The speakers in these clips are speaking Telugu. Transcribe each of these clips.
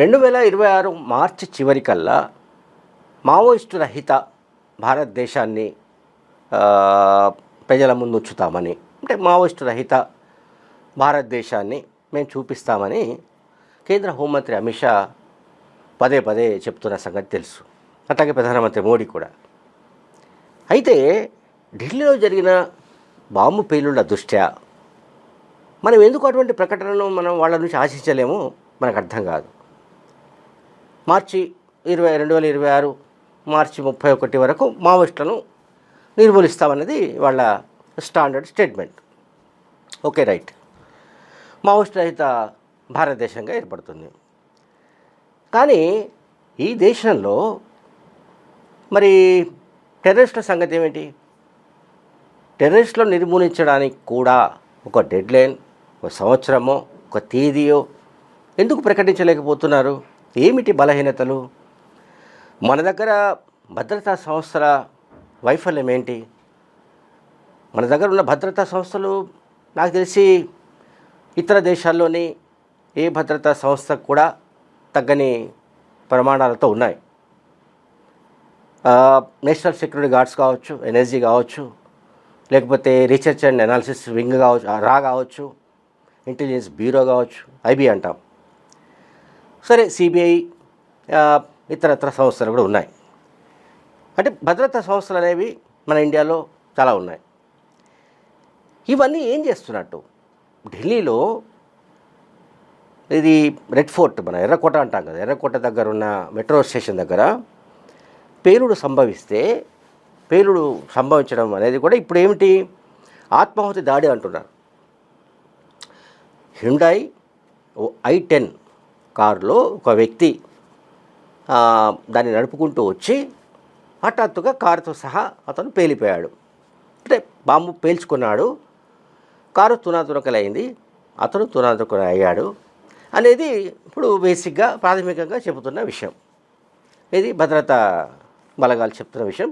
రెండు వేల ఇరవై ఆరు మార్చి చివరికల్లా మావోయిస్టు రహిత భారతదేశాన్ని ప్రజల ముందు ఉంచుతామని అంటే మావోయిస్టు రహిత భారతదేశాన్ని మేము చూపిస్తామని కేంద్ర హోంమంత్రి అమిత్ షా పదే పదే చెప్తున్న సంగతి తెలుసు. అట్లాగే ప్రధానమంత్రి మోడీ కూడా. అయితే ఢిల్లీలో జరిగిన బాంబు పేలుళ్ళ దృష్ట్యా మనం ఎందుకు అటువంటి ప్రకటనను మనం వాళ్ళ నుంచి ఆశించలేమో మనకు అర్థం కాదు. మార్చి ఇరవై రెండు వేల ఇరవై ఆరు మార్చి ముప్పై ఒకటి వరకు మావోయిస్టులను నిర్మూలిస్తామన్నది వాళ్ళ standard statement. Okay right. Maoist రహిత భారతదేశంగా ఏర్పడుతుంది. కానీ ఈ దేశంలో మరి టెర్రరిస్టుల సంగతి ఏమిటి? టెర్రరిస్టులను నిర్మూలించడానికి కూడా ఒక డెడ్లైన్ ఒక సంవత్సరమో ఒక తేదీయో ఎందుకు ప్రకటించలేకపోతున్నారు? ఏమిటి బలహీనతలు? మన దగ్గర భద్రతా సంస్థల వైఫల్యం ఏంటి? మన దగ్గర ఉన్న భద్రతా సంస్థలు నాకు తెలిసి ఇతర దేశాల్లోని ఏ భద్రతా సంస్థకు కూడా తగ్గని ప్రమాణాలతో ఉన్నాయి. నేషనల్ సెక్యూరిటీ గార్డ్స్ కావచ్చు ఎన్ఎస్జీ కావచ్చు లేకపోతే రీసెర్చ్ అండ్ అనాలిసిస్ వింగ్ కావచ్చు ఆ, రా కావచ్చు ఇంటెలిజెన్స్ బ్యూరో కావచ్చు ఐబీ అంటాం. సరే సిబిఐ ఇతరత్ర సంస్థలు కూడా ఉన్నాయి. అంటే భద్రతా సంస్థలు అనేవి మన ఇండియాలో చాలా ఉన్నాయి. ఇవన్నీ ఏం చేస్తున్నట్టు? ఢిల్లీలో ఇది రెడ్ ఫోర్ట్ మన ఎర్రకోట అంటాం కదా ఎర్రకోట దగ్గర ఉన్న మెట్రో స్టేషన్ దగ్గర పేలుడు సంభవిస్తే పేలుడు సంభవించడం అనేది కూడా ఇప్పుడు ఏమిటి? ఆత్మాహుతి దాడి అంటున్నారు. హ్యుండాయ్ ఐ టెన్ కారులో ఒక వ్యక్తి దాన్ని నడుపుకుంటూ వచ్చి హఠాత్తుగా కారుతో సహా అతను పేలిపోయాడు. అంటే బాంబు పేల్చుకున్నాడు. కారు తునాతునకలైంది. అతను తునాతునకలు అయ్యాడు అనేది ఇప్పుడు బేసిక్గా ప్రాథమికంగా చెబుతున్న విషయం. ఇది భద్రతా బలగాలు చెప్తున్న విషయం.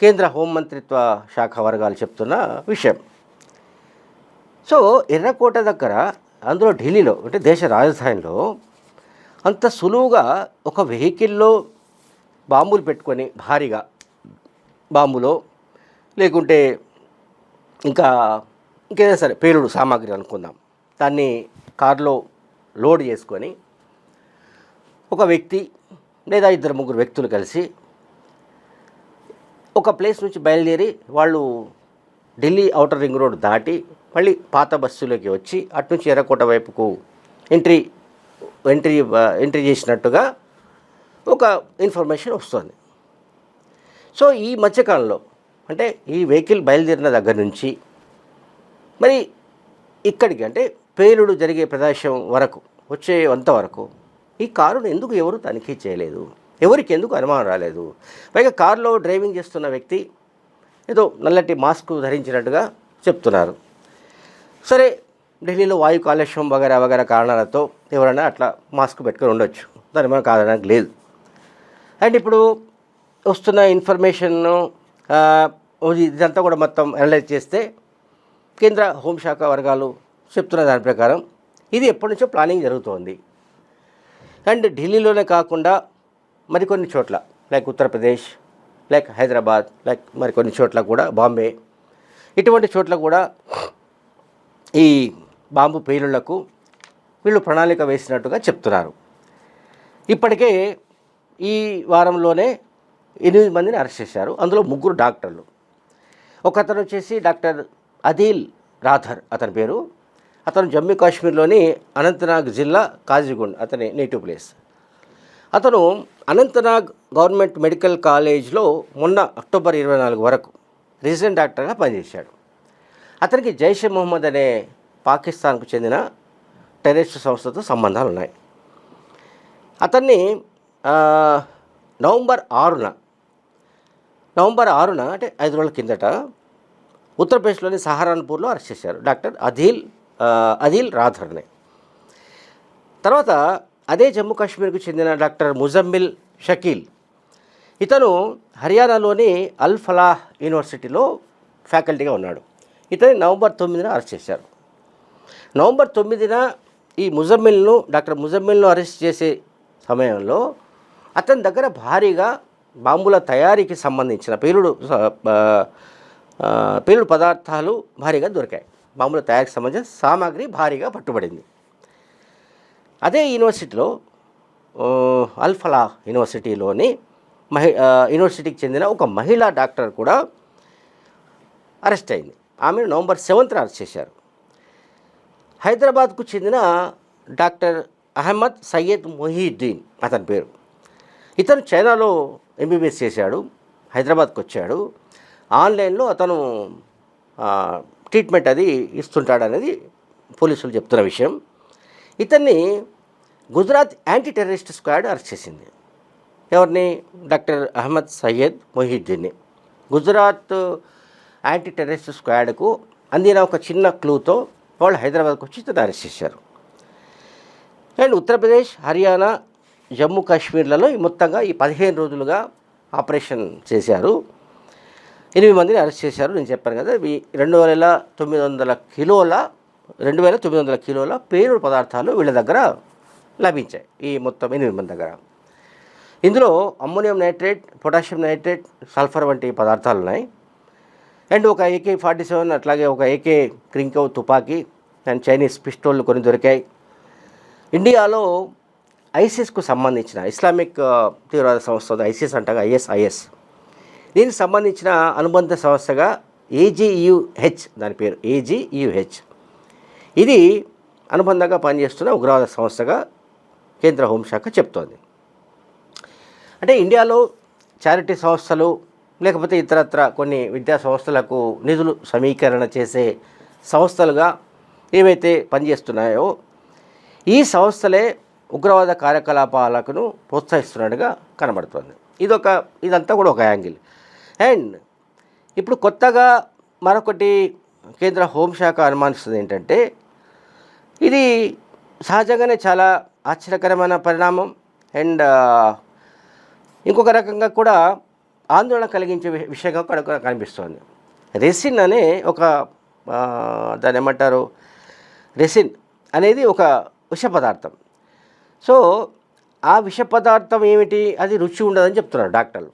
కేంద్ర హోంమంత్రిత్వ శాఖ వర్గాలు చెప్తున్న విషయం. సో ఎర్రకోట దగ్గర అందులో ఢిల్లీలో అంటే దేశ రాజధానిలో అంత సులువుగా ఒక వెహికల్లో బాంబులు పెట్టుకొని భారీగా బాంబులో లేకుంటే ఇంకా ఇంకేదైనా సరే పేలుడు సామాగ్రి అనుకుందాం. దాన్ని కారులో లోడ్ చేసుకొని ఒక వ్యక్తి లేదా ఇద్దరు ముగ్గురు వ్యక్తులు కలిసి ఒక ప్లేస్ నుంచి బయలుదేరి వాళ్ళు ఢిల్లీ అవుటర్ రింగ్ రోడ్ దాటి మళ్ళీ పాత బస్సులోకి వచ్చి అటు నుంచి ఎర్రకోట వైపుకు ఎంట్రీ ఎంట్రీ ఎంట్రీ uh, చేసినట్టుగా ఒక ఇన్ఫర్మేషన్ వస్తుంది. సో ఈ మధ్యకాలంలో అంటే ఈ వెహికల్ బయలుదేరిన దగ్గర నుంచి మరి ఇక్కడికి అంటే పేలుడు జరిగే ప్రదేశం వరకు వచ్చే అంతవరకు ఈ కారును ఎందుకు ఎవరు తనిఖీ చేయలేదు? ఎవరికి ఎందుకు అనుమానం రాలేదు? పైగా కారులో డ్రైవింగ్ చేస్తున్న వ్యక్తి ఏదో నల్లటి మాస్క్ ధరించినట్టుగా చెప్తున్నారు. సరే ఢిల్లీలో వాయు కాలుష్యం వగేరా వగేరా కారణాలతో ఎవరైనా అట్లా మాస్క్ పెట్టుకొని ఉండొచ్చు. దాని మనం కాదనడానికి లేదు. అండ్ ఇప్పుడు వస్తున్న ఇన్ఫర్మేషన్ను ఇదంతా కూడా మొత్తం అనలైజ్ చేస్తే కేంద్ర హోంశాఖ వర్గాలు చెప్తున్న దాని ప్రకారం ఇది ఎప్పటి నుంచో ప్లానింగ్ జరుగుతోంది. అండ్ ఢిల్లీలోనే కాకుండా మరికొన్ని చోట్ల like Uttar Pradesh like Hyderabad like మరికొన్ని చోట్ల కూడా బాంబే ఇటువంటి చోట్ల కూడా ఈ బాంబు పేలుళ్ళకు వీళ్ళు ప్రణాళిక వేసినట్టుగా చెప్తున్నారు. ఇప్పటికే ఈ వారంలోనే ఎనిమిది మందిని అరెస్ట్ చేశారు. అందులో ముగ్గురు డాక్టర్లు. ఒక అతను వచ్చేసి డాక్టర్ అదిల్ రాథర్ అతని పేరు. అతను జమ్మూ కాశ్మీర్లోని అనంతనాగ్ జిల్లా కాజీగుండ్ అతని నేటివ్ ప్లేస్. అతను అనంతనాగ్ గవర్నమెంట్ మెడికల్ కాలేజ్లో మొన్న అక్టోబర్ ఇరవై నాలుగు వరకు రెసిడెంట్ డాక్టర్గా పనిచేశాడు. అతనికి జైషే మొహమ్మద్ అనే పాకిస్తాన్కు చెందిన టెర్రరిస్ట్ సంస్థతో సంబంధాలు ఉన్నాయి అతన్ని నవంబర్ ఆరున నవంబర్ ఆరున అంటే ఐదు రోజుల కిందట ఉత్తరప్రదేశ్లోని సహారన్పూర్లో అరెస్ట్ చేశారు. డాక్టర్ అధిల్ అధిల్ అదిల్ రాథర్ని. తర్వాత అదే జమ్మూ కాశ్మీర్కు చెందిన డాక్టర్ ముజమ్మిల్ షకీల్ ఇతను హర్యానాలోని అల్ ఫలాహ్ యూనివర్సిటీలో ఫ్యాకల్టీగా ఉన్నాడు. ఇతని నవంబర్ తొమ్మిదిన అరెస్ట్ చేశారు. నవంబర్ తొమ్మిదిన ఈ ముజమ్మిల్ను డాక్టర్ ముజమ్మిల్ను అరెస్ట్ చేసే సమయంలో అతని దగ్గర భారీగా బాంబుల తయారీకి సంబంధించిన పేలుడు పేలుడు పదార్థాలు భారీగా దొరికాయి. బాంబుల తయారీకి సంబంధించిన సామాగ్రి భారీగా పట్టుబడింది. అదే యూనివర్సిటీలో అల్ఫలా యూనివర్సిటీలోని మహి యూనివర్సిటీకి చెందిన ఒక మహిళా డాక్టర్ కూడా అరెస్ట్ అయింది. ఆమెను నవంబర్ సెవెంత్న అరెస్ట్ చేశారు. హైదరాబాద్కు చెందిన డాక్టర్ అహ్మద్ సయ్యద్ మొహీద్దీన్ అతని పేరు. ఇతను చైనాలో ఎంబీబీఎస్ చేశాడు హైదరాబాద్కి వచ్చాడు. ఆన్లైన్లో అతను ట్రీట్మెంట్ అది ఇస్తుంటాడనేది పోలీసులు చెప్తున్న విషయం. ఇతన్ని Gujarat anti terrorist squad arrest చేసింది. ఎవరిని? డాక్టర్ అహ్మద్ సయ్యద్ మొహీద్దీన్ని. గుజరాత్ యాంటీ టెర్రరిస్ట్ స్క్వాడ్కు అందిన ఒక చిన్న క్లూతో వాళ్ళు హైదరాబాద్కి వచ్చి ఇతను అరెస్ట్ చేశారు. అండ్ ఉత్తరప్రదేశ్ హర్యానా జమ్మూ కాశ్మీర్లలో ఈ మొత్తంగా ఈ పదిహేను రోజులుగా ఆపరేషన్ చేశారు. ఎనిమిది మందిని అరెస్ట్ చేశారు. నేను చెప్పాను కదా ఈ రెండు వేల తొమ్మిది వందల కిలోల రెండు వేల తొమ్మిది వందల కిలోల పేరు పదార్థాలు వీళ్ళ దగ్గర లభించాయి. ఈ మొత్తం ఎనిమిది మంది దగ్గర. ఇందులో ammonium nitrate potassium nitrate sulphur వంటి పదార్థాలు ఉన్నాయి. అండ్ ఒక ఏకే ఫార్టీ సెవెన్ అట్లాగే ఒక ఏకే క్రింకో తుపాకీ అండ్ చైనీస్ పిస్టోళ్ళు కొన్ని దొరికాయి. ఇండియాలో ఐసిస్కు సంబంధించిన ఇస్లామిక్ తీవ్రవాద సంస్థ ఐసిఎస్ ఐసిస్ అంటాగా ఐఎస్ఐఎస్ దీనికి సంబంధించిన అనుబంధ సంస్థగా ఏజీయుహెచ్ దాని పేరు ఏజీయుహెచ్. ఇది అనుబంధంగా పనిచేస్తున్న ఉగ్రవాద సంస్థగా కేంద్ర హోంశాఖ చెప్తోంది. అంటే ఇండియాలో చారిటీ సంస్థలు లేకపోతే ఇతరత్ర కొన్ని విద్యా సంస్థలకు నిధులు సమీకరణ చేసే సంస్థలుగా ఏవైతే పనిచేస్తున్నాయో ఈ సంస్థలే ఉగ్రవాద కార్యకలాపాలకు ప్రోత్సహిస్తున్నట్టుగా కనబడుతుంది. ఇదొక ఇదంతా కూడా ఒక యాంగిల్. అండ్ ఇప్పుడు కొత్తగా మరొకటి కేంద్ర హోంశాఖ అనుమానిస్తుంది ఏంటంటే ఇది సహజంగానే చాలా ఆశ్చర్యకరమైన పరిణామం. అండ్ ఇంకొక రకంగా కూడా ఆందోళన కలిగించే విషయంగా కూడా కనిపిస్తుంది కనిపిస్తోంది. రెసిన్ అనే ఒక దాని దాన్ని ఏమంటారు? రెసిన్ అనేది ఒక విష పదార్థం. సో ఆ విష పదార్థం ఏమిటి? అది రుచి ఉండదని చెప్తున్నారు డాక్టర్లు.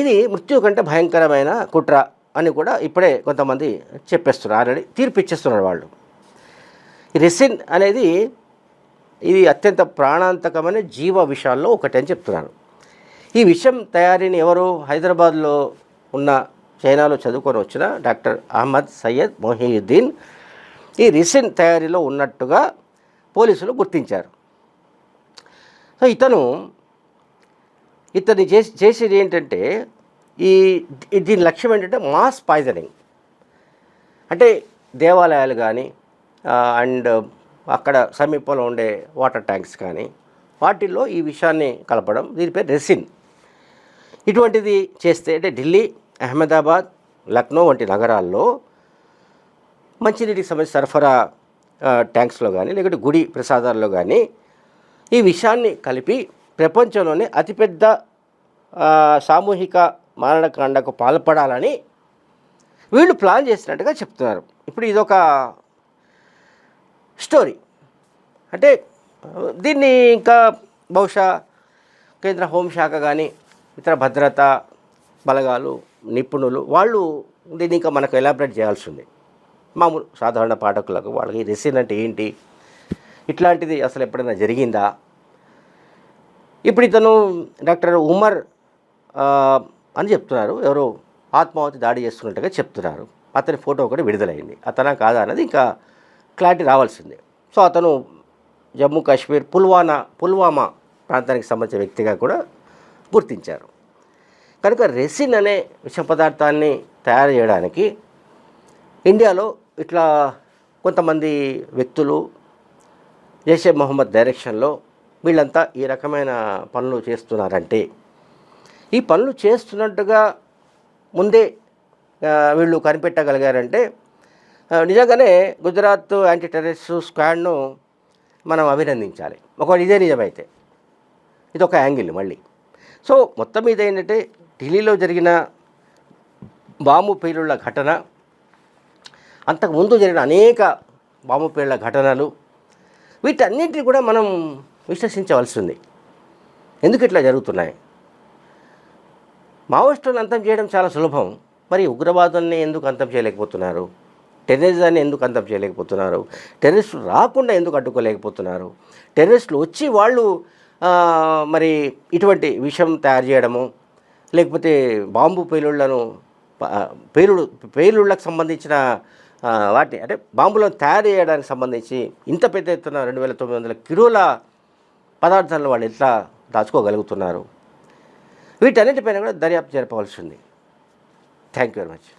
ఇది మృత్యు కంటే భయంకరమైన కుట్ర అని కూడా ఇప్పుడే కొంతమంది చెప్పేస్తున్నారు. ఆల్రెడీ తీర్పు ఇచ్చేస్తున్నారు వాళ్ళు. రెసిన్ అనేది ఇది అత్యంత ప్రాణాంతకమైన జీవ విషయాల్లో ఒకటి అని చెప్తున్నారు. ఈ విషయం తయారీని ఎవరు హైదరాబాద్లో ఉన్న చైనాలో చదువుకొని వచ్చిన డాక్టర్ అహ్మద్ సయ్యద్ మొహీయుద్దీన్ ఈ రిసిన్ తయారీలో ఉన్నట్టుగా పోలీసులు గుర్తించారు. సో ఇతను ఇతన్ని చేసి చేసేది ఏంటంటే ఈ ఈ- దీని లక్ష్యం ఏంటంటే మాస్ పాయిజనింగ్. అంటే దేవాలయాలు కానీ అండ్ అక్కడ సమీపంలో ఉండే వాటర్ ట్యాంక్స్ కానీ వాటిల్లో ఈ విషయాన్ని కలపడం దీని పేరు రెసిన్. ఇటువంటిది చేస్తే అంటే ఢిల్లీ అహ్మదాబాద్ లక్నో వంటి నగరాల్లో మంచినీటికి సంబంధించి సరఫరా ట్యాంక్స్లో కానీ లేకుంటే గుడి ప్రసాదాల్లో కానీ ఈ విషయాన్ని కలిపి ప్రపంచంలోనే అతిపెద్ద సామూహిక మారణకాండకు పాల్పడాలని వీళ్ళు ప్లాన్ చేసినట్టుగా చెప్తున్నారు. ఇప్పుడు ఇదొక స్టోరీ. అంటే దీన్ని ఇంకా బహుశా కేంద్ర హోంశాఖ కానీ ఇతర భద్రతా బలగాలు నిపుణులు వాళ్ళు దీన్ని ఇంకా మనకు ఎలాబరేట్ చేయాల్సి ఉంది మామూలు సాధారణ పాఠకులకు వాళ్ళకి రెసిన్ అంటే ఏంటి? ఇట్లాంటిది అసలు ఎప్పుడైనా జరిగిందా? ఇప్పుడు ఇతను డాక్టర్ ఉమర్ అని చెప్తున్నారు. ఎవరో ఆత్మాహుతి దాడి చేస్తున్నట్టుగా చెప్తున్నారు. అతని ఫోటో కూడా విడుదలైంది. అతనా కాదా అన్నది ఇంకా క్లారిటీ రావాల్సిందే. సో అతను జమ్మూ కాశ్మీర్ పుల్వానా పుల్వామా ప్రాంతానికి సంబంధించిన వ్యక్తిగా కూడా గుర్తించారు. కనుక రెసిన్ అనే విష పదార్థాన్ని తయారు చేయడానికి ఇండియాలో ఇట్లా కొంతమంది వ్యక్తులు జైషే మొహమ్మద్ డైరెక్షన్లో వీళ్ళంతా ఈ రకమైన పనులు చేస్తున్నారంటే ఈ పనులు చేస్తున్నట్టుగా ముందే వీళ్ళు కనిపెట్టగలిగారంటే నిజంగానే గుజరాత్ యాంటీ టెర్రరిస్ట్ స్క్వాడ్ను మనం అభినందించాలి. ఒకటి ఇదే నిజమైతే. ఇది ఒక యాంగిల్ మళ్ళీ. సో మొత్తం మీద ఏంటంటే ఢిల్లీలో జరిగిన బాంబు పేలుళ్ళ ఘటన అంతకుముందు జరిగిన అనేక బాంబు పేలుళ్ళ ఘటనలు వీటన్నింటినీ కూడా మనం విశ్లేషించవలసి ఉంది ఎందుకు ఇట్లా జరుగుతున్నాయి? మావోయిస్టులను అంతం చేయడం చాలా సులభం. మరి ఉగ్రవాదాన్ని ఎందుకు అంతం చేయలేకపోతున్నారు? టెర్రరిజాన్ని ఎందుకు అంతం చేయలేకపోతున్నారు? టెర్రరిస్టులు రాకుండా ఎందుకు అడ్డుకోలేకపోతున్నారు? టెర్రరిస్టులు వచ్చి వాళ్ళు మరి ఇటువంటి విషం తయారు చేయడము లేకపోతే బాంబు పేలుళ్ళను పేలుడు పేలుళ్ళకు సంబంధించిన వాటిని అంటే బాంబులను తయారు చేయడానికి సంబంధించి ఇంత పెద్ద ఎత్తున రెండు వేల తొమ్మిది వందల కిలోల పదార్థాలను వాళ్ళు ఎట్లా దాచుకోగలుగుతున్నారు? వీటన్నిటిపైన కూడా దర్యాప్తు జరపవలసి ఉంది. Thank you very much